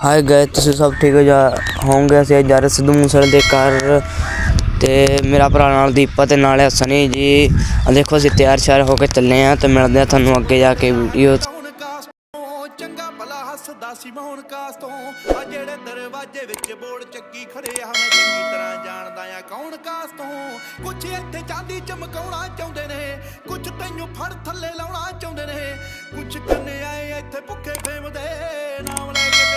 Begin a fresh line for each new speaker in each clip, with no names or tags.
ਹਾਏ ਗਏ ਤੁਸੀਂ ਸਭ ਠੀਕ ਹੋ? ਜਾ ਹੋਵੋਗੇ? ਅਸੀਂ ਅੱਜ ਜਾ ਰਹੇ ਸਿੱਧੂ ਮੂਸੇਵਾਲੇ ਦੇ ਘਰ ਤੇ ਮੇਰਾ ਭਰਾ ਨਾਲ ਦੀਪਾ ਤੇ ਨਾਲ ਹੈ ਜੀ। ਆਹ ਦੇਖੋ, ਅਸੀਂ ਤਿਆਰ ਸ਼ਿਆਰ ਹੋ ਕੇ ਚੱਲੇ ਆ ਤੇ ਮਿਲਦੇ ਆ ਤੁਹਾਨੂੰ ਅੱਗੇ ਜਾ ਕੇ ਵੀਡੀਓ
ਚੰਗਾ ਭਲਾ ਹੱਸਦਾ ਸੀ ਮੌਣ ਕਾਸ ਤੋਂ ਆ ਜਿਹੜੇ ਦਰਵਾਜ਼ੇ ਵਿੱਚ ਬੋਰਡ ਚੱਕੀ ਖੜੇ ਆ ਮੈਂ ਚੰਗੀ ਤਰ੍ਹਾਂ ਜਾਣਦਾ ਆ ਕੌਣ ਕਾਸ ਤੋਂ ਕੁਛ ਇੱਥੇ ਚਾਂਦੀ ਚਮਕਾਉਣਾ ਚਾਹੁੰਦੇ ਨੇ, ਕੁਛ ਤੈਨੂੰ ਫੜ ਥੱਲੇ ਲਾਉਣਾ ਚਾਹੁੰਦੇ ਨੇ, ਕੁਛ ਕੰਨੇ ਆਏ ਇੱਥੇ ਭੁੱਖੇ ਫੇਮ ਨਾਮ ਲੈ ਕੇ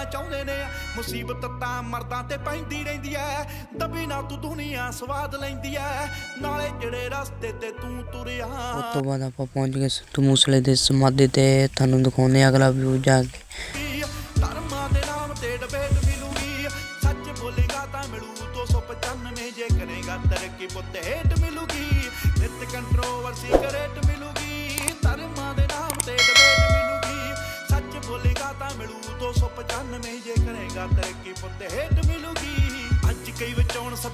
ਤੇਰਾ ਚਾਹੁੰਦੇ ਨੇ। ਮੁਸੀਬਤ ਤਾਂ ਮਰਦਾਂ ਤੇ ਪੈਂਦੀ ਰਹਿੰਦੀ ਐ। ਦਬੀ ਨਾ ਤੂੰ ਦੁਨੀਆ ਸਵਾਦ ਲੈਂਦੀ ਐ। ਨਾਲੇ ਜਿਹੜੇ ਰਸਤੇ ਤੇ ਤੂੰ ਤੁਰਿਆ।
ਉਸ ਤੋਂ ਬਾਅਦ ਆਪਾਂ ਪਹੁੰਚ ਗਏ ਸਿੱਧੂ ਮੂਸੇਵਾਲੇ ਦੇ ਸਮਾਧੀ ਤੇ। ਤੁਹਾਨੂੰ ਦਿਖਾਉਂਦੇ ਅਗਲਾ ਵਿਊ ਜਾ ਕੇ।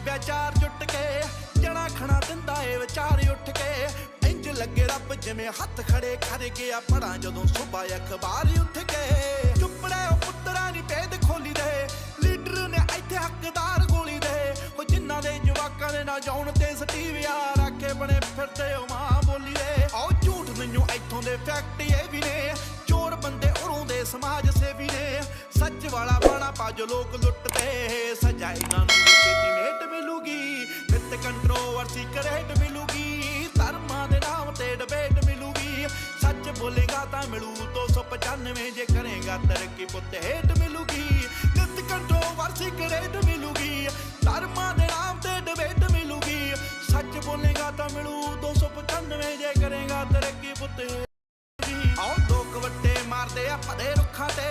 ਸੱਭਿਆਚਾਰ ਜੁੱਟ ਕੇ, ਜਣਾ ਖਣਾ ਦਿੰਦਾ ਏ ਵਿਚਾਰ ਉੱਠ ਕੇ। ਇੰਜ ਲੱਗੇ ਰੱਬ ਜਿਵੇਂ ਹੱਥ ਖੜੇ ਕਰ ਗਿਆ ਪੜਾਂ ਜਦੋਂ ਸੁਬਾ ਅਖਬਾਰ ਉੱਠ ਕੇ। ਚੁੱਪੜੇ ਉਹ ਪੁੱਤਰਾਂ ਦੀ ਭੇਦ ਖੋਲੀ ਦੇ, ਲੀਡਰ ਨੇ ਇੱਥੇ ਹੱਕਦਾਰ ਗੋਲੀ ਦੇ। ਉਹ ਜਿਨ੍ਹਾਂ ਦੇ ਜਵਾਕਾਂ ਦੇ ਨਾ ਜਾਉਣ ਤੇ ਸਟੀਵਿਆ ਰੱਖੇ ਬਣੇ ਫਿਰਦੇ ਉਹ ਮਾਂ ਬੋਲੀ ਦੇ। ਆਓ ਝੂਠ ਮੈਨੂੰ ਇੱਥੋਂ ਦੇ ਫੈਕਟ ਇਹ ਵੀ ਨੇ, ਚੋਰ ਬੰਦੇ ਉਰੋਂ ਦੇ ਸਮਾਜ ਸੇਵੀ ਨੇ। ਸੱਚ ਵਾਲਾ ਬਾਣਾ ਪੱਜ ਲੋਕ ਲੁੱਟਦੇ, ਸਜ਼ਾ ਇਹਨਾਂ ਨੂੰ ਛੇਤੀ ਮੇਟ ਮਿਲੂਗੀ। ਨਿਤ ਕੰਟਰੋਵਰਸੀ ਕਰੇਟ ਮਿਲੂਗੀ। ਧਰਮਾਂ ਦੇ ਨਾਮ ਤੇ ਡਿਬੇਟ ਮਿਲੂਗੀ। ਸੱਚ ਬੋਲੇਗਾ ਤਾਂ ਮਿਲੂ 295 ਜੇ ਕਰੇਗਾ ਤਰੱਕੀ ਪੁੱਤ ਹੇਟ ਮਿਲੂਗੀ। ਨਿਤ ਕੰਟਰੋਵਰਸੀ ਕਰੇਟ ਮਿਲੂਗੀ। ਧਰਮਾਂ ਦੇ ਨਾਮ ਤੇ ਡਿਬੇਟ ਮਿਲੂਗੀ। ਸੱਚ ਬੋਲੇਗਾ ਤਾਂ ਮਿਲੂ 295 ਜੇ ਕਰੇਗਾ ਤਰੱਕੀ ਪੁੱਤ ਆਓ ਦੋ ਵੱਟੇ ਮਾਰਦੇ ਆ ਭਦੇ ਰੁੱਖਾਂ ਤੇ।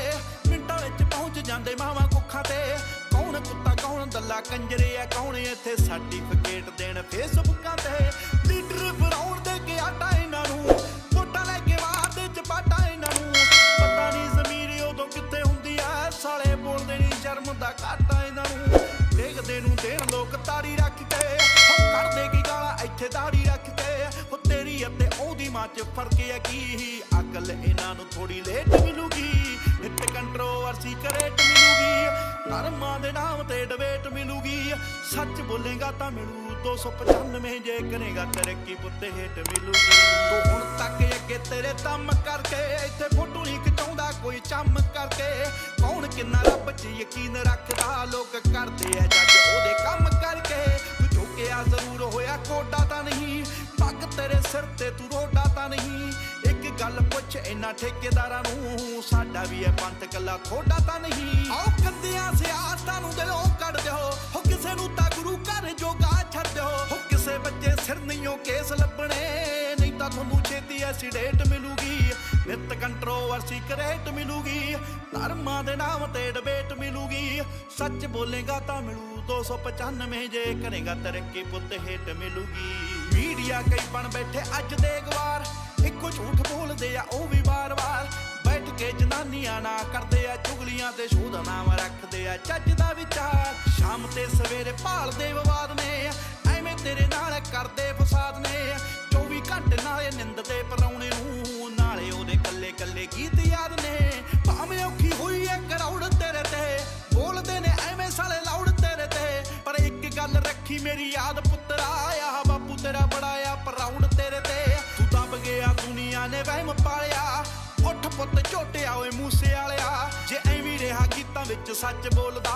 ਮਿੰਟਾਂ ਵਿੱਚ ਪਹੁੰਚ ਜਾਂਦੇ ਮਾਵਾਂ ਕੁੱਖਾਂ ਤੇ। ਕੌਣ ਕੁੱਤਾ ਕੌਣ ਦੱਲਾ ਕੰਜਰੇ ਆ, ਕੌਣ ਇੱਥੇ ਸਰਟੀਫਿਕੇਟ ਦੇਣ ਫੇਸਬੁੱਕਾਂ ਤੇ? ਲੀਡਰ ਫਰਾਉਣ ਦੇ ਕੇ ਆਟਾ ਇਹਨਾਂ ਨੂੰ, ਵੋਟਾਂ ਲੈ ਕੇ ਮਾਰਦੇ ਚਪਾਟਾ ਇਹਨਾਂ ਨੂੰ। ਪਤਾ ਨਹੀਂ ਜ਼ਮੀਰ ਉਦੋਂ ਕਿੱਥੇ ਹੁੰਦੀ ਆ, ਸਾਲੇ ਬੋਲਦੇ ਨਹੀਂ ਸ਼ਰਮ ਦਾ ਘਾਟਾ ਇਹਨਾਂ ਨੂੰ। ਦੇਖਦੇ ਨੂੰ ਦੇਣ ਲੋਕ ਤਾੜੀ ਰੱਖ ਕੇ ਕਰਦੇ ਕੀ ਗਾਲਾਂ ਇੱਥੇ ਦਾੜੀ ਰੱਖ ਕੇ। ਉਹ ਤੇਰੀ ਅਤੇ ਉਹਦੀ ਮਾਂ ਚ ਫ਼ਰਕ ਹੈ ਕੀ? ਅਕਲ ਇਹਨਾਂ ਨੂੰ ਥੋੜੀ ਲੇਟ ਮਿਲੂਗੀ। ਕੰਟਰੋਵਰਸੀ ਕਰੇਟ ਮਿਲੂਗੀ। ਧਰਮਾਂ ਦੇ ਨਾਮ ਤੇ ਡਿਬੇਟ ਮਿਲੂਗੀ। ਸੱਚ ਬੋਲੇਗਾ ਤਾਂ ਮਿਲੂ। 295 ਜੇ ਕਰੇਗਾ ਤਰੱਕੀ ਪੁੱਤੇ ਹੇਟ ਮਿਲੂਗੀ। ਤੂੰ ਹੁਣ ਤੱਕ ਅੱਗੇ ਤੇਰੇ ਦਮ ਕਰਕੇ ਇੱਥੇ ਫੋਟੋ ਨਹੀਂ ਖਿਚਾਉਂਦਾ, ਕੋਈ ਚੰਮ ਕਰਕੇ। ਕੌਣ ਕਿੰਨਾ ਰੱਬ 'ਚ ਯਕੀਨ ਰੱਖਦਾ, ਲੋਕ ਕਰਦੇ ਆ ਜੱਜ ਉਹਦੇ ਕੰਮ ਕਰਕੇ। ਤੂੰ ਝੁਕਿਆ ਜ਼ਰੂਰ ਹੋਇਆ ਕੋਡਾ ਤਾਂ ਨਹੀਂ। ਪੱਗ ਤੇਰੇ ਸਿਰ ਤੇ, ਤੂੰ ਰੋਡਾ ਤਾਂ ਨਹੀਂ। ਇਹਨਾਂ ਠੇਕੇਦਾਰਾਂ ਨੂੰ, ਸਾਡਾ ਵੀ ਇਹ ਪੰਥ ਕੱਲਾ ਥੋੜਾ ਤਾਂ ਨਹੀਂ। ਆਓ ਕੰਦਿਆਂ ਸਿਆਸਤਾਂ ਨੂੰ ਦਿਲੋਂ ਕੱਢ ਦਿਓ। ਹੋ ਕਿਸੇ ਨੂੰ ਤਾਂ ਗੁਰੂ ਘਰ ਜੋਗਾ ਛੱਡ ਦਿਓ। ਹੋ ਕਿਸੇ ਬੱਚੇ ਸਿਰ ਨਹੀਂਓ ਕੇਸ ਲੱਭਣੇ, ਨਹੀਂ ਤਾਂ ਤੁਹਾਨੂੰ ਛੇਤੀ ਐਸੀਡੇਟ ਮਿਲੂਗੀ। ਨਿਤ ਕੰਟਰੋਵਰਸੀ ਕਰੇਟ ਮਿਲੂਗੀ, ਧਰਮਾਂ ਦੇ ਨਾਮ ਤੇ ਡਿਬੇਟ ਮਿਲੂਗੀ। ਸੱਚ ਬੋਲੇਗਾ ਤਾਂ ਮਿਲੂ 295 ਜੇ ਕਰੇਗਾ ਤਰੱਕੀ ਪੁੱਤ ਹੇਟ ਮਿਲੂਗੀ। ਮੀਡੀਆ ਕਈ ਬਣ ਬੈਠੇ ਅੱਜ ਦੇ ਗਵਾਰ ਇੱਕੋ ਝੂਠ ਬੋਲਦੇ ਆ, ਉਹ ਵੀ ਵਾਰ-ਵਾਰ। ਬੈਠ ਕੇ ਜਨਾਨੀਆਂ ਨਾ ਕਰਦੇ ਆ, ਚੁਗਲੀਆਂ ਤੇ ਸ਼ੋਧ ਨਾਮ ਰੱਖਦੇ ਆ, ਚੱਜ ਦਾ ਵਿਚਾਰ। ਸ਼ਾਮ ਤੇ ਸਵੇਰੇ ਭਾਲਦੇ ਵਿਵਾਦ ਨੇ, ਐਵੇਂ ਤੇਰੇ ਨਾਲ ਕਰਦੇ ਫਸਾਦ ਨੇ। 24 ਘੰਟੇ ਨਾਲੇ ਨਿੰਦ ਤੇ ਪਰਾਉਣੇ ਨੂੰ ਨਾਲੇ ਉਹਦੇ ਕੱਲੇ ਕੱਲੇ ਗੀਤ ਯਾਦ ਨੇ। ਭਾਵੇਂ ਔਖੀ ਹੋਈ ਐ ਕਰੌੜ ਤੇਰੇ ਤੇ, ਬੋਲਦੇ ਨੇ ਐਵੇਂ ਸਾਲੇ ਲਾਉੜ ਤੇਰੇ ਤੇ। ਪਰ ਇੱਕ ਗੱਲ ਰੱਖੀ ਮੇਰੀ ਯਾਦ, ਪੁੱਤਰਾ ਆ ਬਾਪੂ ਤੇਰਾ ਬੜਾ ਦੁਨੀਆ ਨੇ ਵਹਿਮ ਪਾਲਿਆ। ਉੱਠ ਪੁੱਤ ਝੋਟਿਆ ਓਏ ਮੂਸੇ ਵਾਲਿਆ। ਜੇ ਐਵੇਂ ਰਿਹਾ ਗੀਤਾਂ ਵਿੱਚ ਸੱਚ ਬੋਲਦਾ,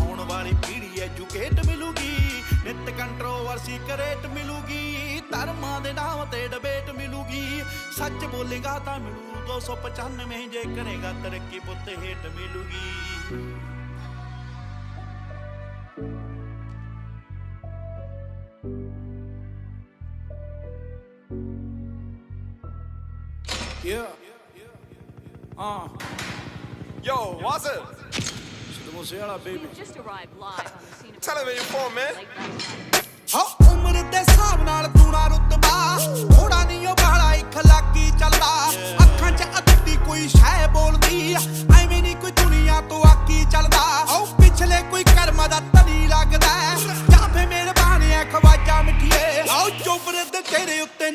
ਆਉਣ ਵਾਲੀ ਪੀੜ੍ਹੀ ਐਜੂਕੇਟ ਮਿਲੂਗੀ। ਨਿਤ ਕੰਟਰੋਵਰਸੀ ਕਰੇਟ ਮਿਲੂਗੀ। ਧਰਮਾਂ ਦੇ ਨਾਮ ਤੇ ਡਿਬੇਟ ਮਿਲੂਗੀ। ਸੱਚ ਬੋਲੇਗਾ ਤਾਂ ਮਿਲੂ। 295 ਜੇ ਕਰੇਗਾ ਤਰੱਕੀ ਪੁੱਤ ਹੇਟ ਮਿਲੂਗੀ।
Yeah. Uh.
Yo, what's it?
Siddhu Moosewala, baby.
just arrived live on the scene of
Tell him where you from, man.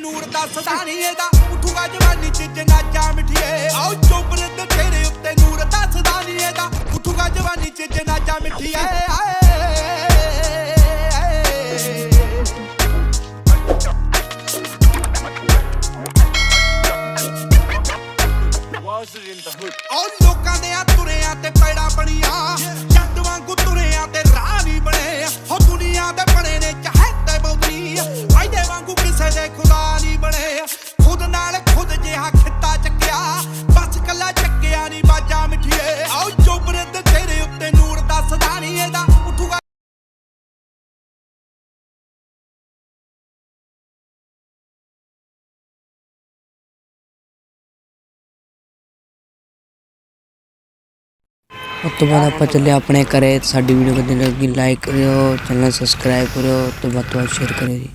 ਨੂਰ ਦਾ ਸਦਾਨੀ ਇਹਦਾ ਉਠੂਗਾ ਜਵਾਨੀ 'ਚ ਜਨਾਜਾ ਮਿੱਠੀਏ ਆਓ ਚੋਬਰ ਦੇ ਤੇਰੇ ਉੱਤੇ ਨੂਰ ਦਾ ਸਦਾਨੀ ਜਵਾਨੀ ਚ ਮਿੱਠੀ ਆਏ ਆਏ
Was in the hood?
ਔਰ ਲੋਕਾਂ
ਉਸ ਤੋਂ ਬਾਅਦ ਆਪਾਂ ਚੱਲੇ ਆਪਣੇ ਘਰੇ, ਸਾਡੀ ਵੀਡੀਓ ਵਧੀਆ ਲੱਗੀ ਲਾਈਕ ਕਰਿਓ ਚੈਨਲ ਸਬਸਕ੍ਰਾਈਬ ਕਰਿਓ ਤੇ ਵੱਧ ਤੋਂ ਵੱਧ ਸ਼ੇਅਰ ਕਰਿਓ ਜੀ।